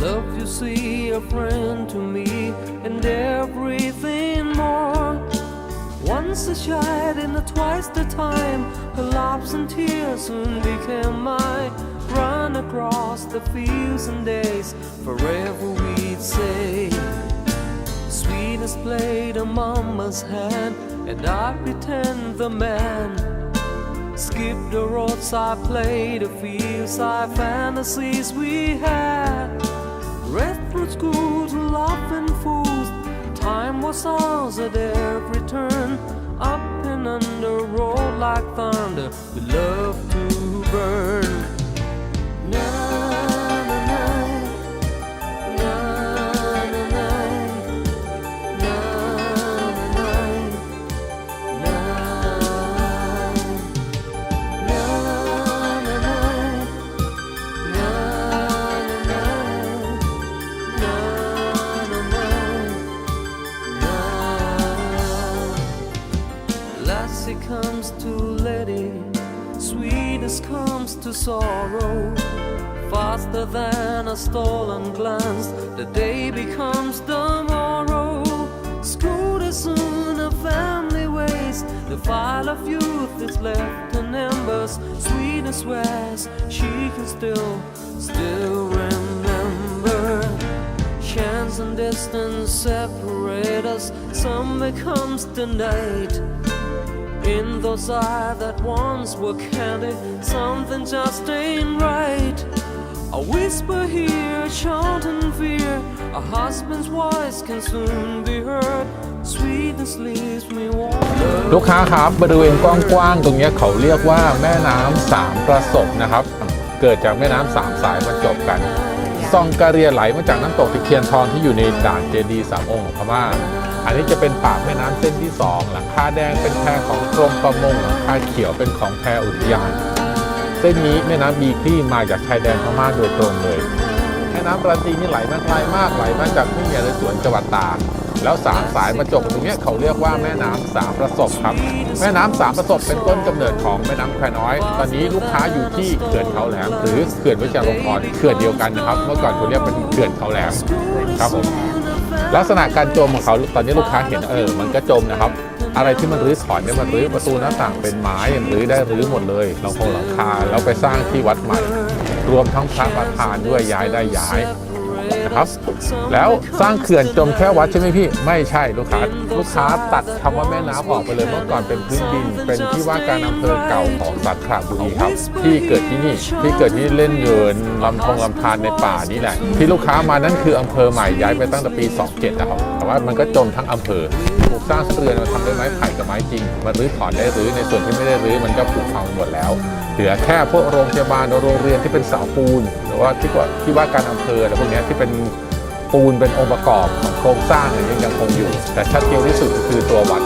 love you, see a friend to me, and everything more. Once a child and a twice the time, her laughs and tears soon became mine. Run across the fields and days, forever we'd say. Sweetest played a mama's hand, and I pretend the man. Skip the roads I play the fields, I fantasies we had. Was at every turn. Up and under, roll like thunder. We love to burn. To sorrow. Faster than a stolen glance, the day becomes the morrow. School is soon a family waste. The file of youth is left in embers. Sweetness swears she can still, still remember. Chance and distance separate us. Summer comes the night. In those eyes that once were candy, something just ain't right. A whisper here, a chant in fear. A husband's voice can soon be heard. Sweetness leaves me warm. ลูกค้าครับบริเวณกว้างๆ ตรงเนี้ยเขาเรียกว่าแม่น้ำสามประสบนะครับ เกิดจากแม่น้ำสามสายมาจบกัน ซองกะเรียไหลมาจากน้ำตกตะเคียนทองที่อยู่ในด่านเจดีย์สามองค์ของพม่า อันนี้จะเป็นปากแม่น้ำเส้นที่สองหลังคาแดงเป็นแพของกรมประมงหลังคาเขียวเป็นของแพอุทยาน เส้นนี้แม่น้ำบีคลี่มาจากชายแดนพม่าโดยตรงเลย แม่น้ำปราจีนนี่ไหลมาไกลมากไหลมาจากทุ่งใหญ่ในสวนจังหวัดตากแล้วสามสายมาจบตรงนี้เขาเรียกว่าแม่น้ำสามประสบครับ แม่น้ำสามประสบเป็นต้นกำเนิดของแม่น้ำแควน้อย ตอนนี้ลูกค้าอยู่ที่เขื่อนเขาแหลมหรือเขื่อนวิชาลงกรณ์เขื่อนเดียวกันนะครับ เมื่อก่อนเขาเรียกเป็นเขื่อนเขาแหลมครับผม ลักษณะการจมของเขาตอนนี้ลูกค้าเห็นเออมันก็จมนะครับ อะไรที่มันรื้อถอนเนี่ยมันรื้อประตูหน้าต่างเป็นไม้รื้อได้รื้อหมดเลยหลังคงหลังคาแล้วไปสร้างที่วัดใหม่ รวมทั้งพระประธานด้วยย้ายได้ย้าย นะครับ แล้วสร้างเขื่อนจมแค่วัดใช่ไหมพี่ ไม่ใช่ลูกค้าลูกค้าตัดคำว่าแม่น้ำออกไปเลยเมื่อก่อนเป็นพื้นดิน เป็นที่ว่าการอำเภอเก่าของสัตว์ขาบุรีครับ ที่เกิดที่นี่ที่เกิดที่เล่นเยินลำทงลำธารในป่านี่แหละ ที่ลูกค้ามานั่นคืออำเภอใหม่ย้ายไปตั้งแต่ปี 27 นะครับ แต่ว่ามันก็จมทั้งอำเภอถูกสร้างเรือนมาทำด้วยไม้ไผ่กับไม้จริงมันรื้อถอนได้รื้อในส่วนที่ไม่ได้รื้อมันก็ผุพังหมดแล้ว เหลือแค่พวกโรงพยาบาลโรงเรียนที่เป็นเสาปูน รือว่าที่ว่าที่ว่าการอำเภออะไรพวกนี้ที่เป็นปูนเป็นองค์ประกอบของโครงสร้างอะไรยังคงอยู่ แต่ชัดเจนที่สุดคือตัววัด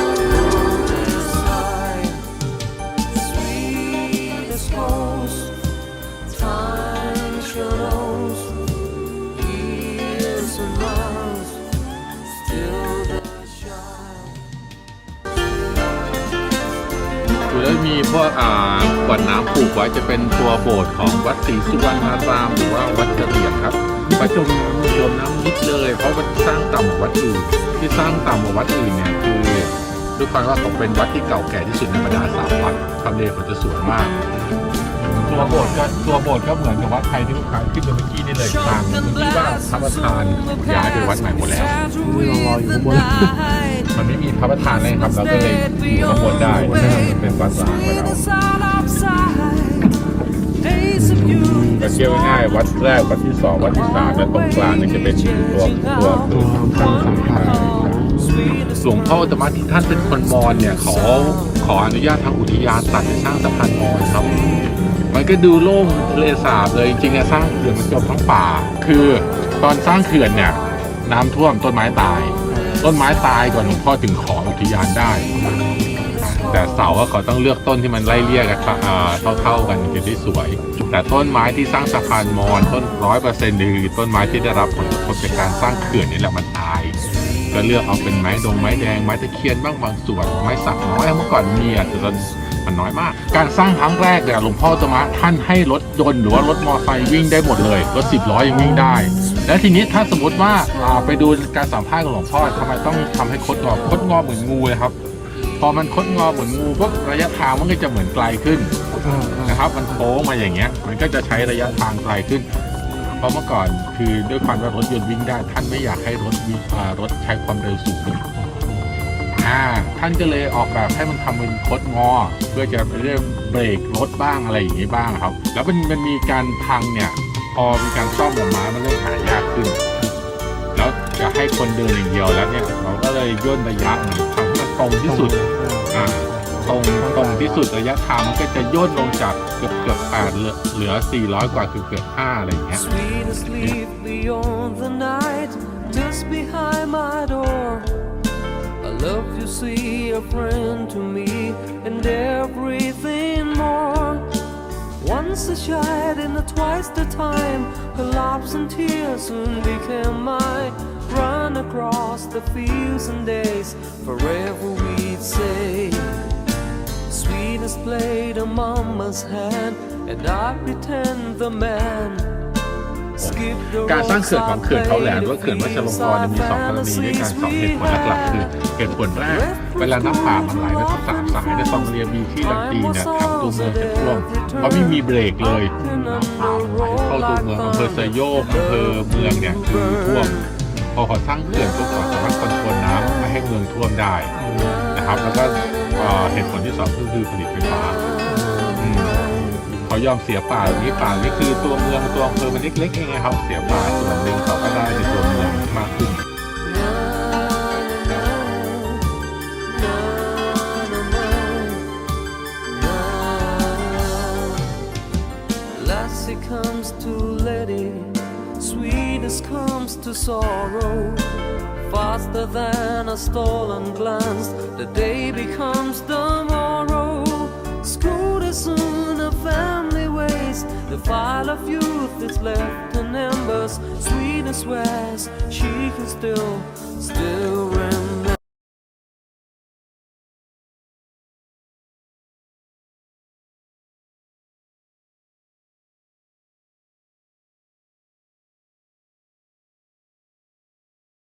พวกอ่าขวดน้ำปลูกไว้จะเป็นตัวโบสถ์ของวัดศรีสุวรรณารามหรือว่าวัดกระเสียงครับประจมน้ำจมน้ำนิดเลย เพราะมันสร้างต่ำกว่าวัดอื่นที่สร้างต่ำกว่าวัดอื่นเนี่ยคือด้วยความว่าเขาเป็นวัดที่เก่าแก่ที่สุดในบรรดาสามวัดทำเลเขาจะสวยมาก ตัวโบสถ์ก็ตัวโบสถ์ก็เหมือนกับวัดไทยที่ลูกค้าขึ้นไปเมื่อกี้นี่เลยต่างที่ว่าพระประธานย้ายไปวัดใหม่หมดแล้วมันไม่มีพระประธานเลยครับเราก็เลยอยู่ข้างบนได้มันเป็นวัดร้างไปแล้วก็เที่ยวง่ายๆวัดแรกวัดที่สองวัดที่สามและตรงกลางเนี่ยจะเป็นตัวตัวคือทางสัมพันธ์หลวงพ่อธรรมะที่ท่านเป็นคนมอญเนี่ยขอขออนุญาตทางอุทยานตัดจะสร้างสะพานมอญครับ มันก็ดูโล่งทะเลสาบเลยจริงๆอะสร้างเขื่อนมันจมทั้งป่า คือตอนสร้างเขื่อนเนี่ยน้ำท่วมต้นไม้ตาย ต้นไม้ตายก่อนหลวงพ่อถึงขออุทยานได้ แต่เสาอะเขาต้องเลือกต้นที่มันไล่เลี่ยกันเท่าๆกันจะได้สวย แต่ต้นไม้ที่สร้างสะพานมอญต้นร้อยเปอร์เซ็นต์คือต้นไม้ที่ได้รับผลกระทบจากการสร้างเขื่อนนี่แหละมันตายก็เลือกเอาเป็นไม้ดงไม้แดงไม้ตะเคียนบ้างบางส่วนไม้สักน้อยเมื่อก่อนมีอะแต่ตอน มันน้อยมาก การสร้างครั้งแรกเนี่ยหลวงพ่อตมะท่านให้รถยนต์หรือว่ารถมอเตอร์ไซค์วิ่งได้หมดเลยรถสิบล้อยังวิ่งได้ และทีนี้ถ้าสมมติว่าเราไปดูการสัมภาษณ์ของหลวงพ่อทำไมต้องทำให้คดงอคดงอเหมือนงูเลยครับพอมันคดงอเหมือนงูปุ๊บระยะทางมันก็จะเหมือนไกลขึ้นนะครับ มันโค้งมาอย่างเงี้ย มันก็จะใช้ระยะทางไกลขึ้น เพราะเมื่อก่อนคือด้วยความว่ารถยนต์วิ่งได้ท่านไม่อยากให้รถรถใช้ความเร็วสูง อ่าท่านก็เลยออกแบบให้มันทำเป็นคดงอ เพื่อจะไปเรียกเบรกรถบ้างอะไรอย่างงี้บ้างครับ แล้วมันมันมีการพังเนี่ยพอมีการซ่อมออกมามันเริ่มหายากขึ้น แล้วจะให้คนเดินอย่างเดียวแล้วเนี่ยเราก็เลยย่นระยะมันทำให้มันตรงที่สุดอ่าตรงตรงที่สุดระยะทางมันก็จะย่นลงจากเกือบเกือบแปดเหลือเหลือ400กว่าเกือบเกือบห้าอะไรอย่างเงี้ย love you, see a friend to me, and everything more. Once a child and a twice the time, her laughs and tears soon became mine. Run across the fields and days, forever we'd say. Sweetest played a mama's hand, and I pretend the man. การสร้างเขื่อนของเขื่อนเขาแหลมหรือว่าเขื่อนวัชรงกรมีสองกรณีด้วยกันสองเหตุผลหลักๆคือเหตุผลแรกเวลาน้ำป่ามันไหลมาทั้งสามสายในซองเรียบีที่ลำตีเนี่ยทาตัวเมืองจะท่วมเพราะไม่มีเบรกเลยน้ำป่ามันไหลเข้าตัวเมืองอำเภอไซโยกอำเภอเมืองเนี่ยคือท่วมพอขาสร้างเขื่อนปุ๊บเขาสามารถคอนโทรลน้ำไม่ให้เมืองท่วมได้นะครับแล้วก็เหตุผลที่สองก็คือผลิตไฟฟ้าอืม เขายอมเสียป่าอย่างนี้ป่านี่คือตัวเมืองตัวอำเภอมันเล็กๆเองครับ เสียป่าส่วนหนึ่งเขาก็ได้ในตัวเมืองมากขึ้น faster than a stolen glance. The day becomes the morning. School is soon a family waste, the file of youth is left in embers. Sweetness swears she can still, still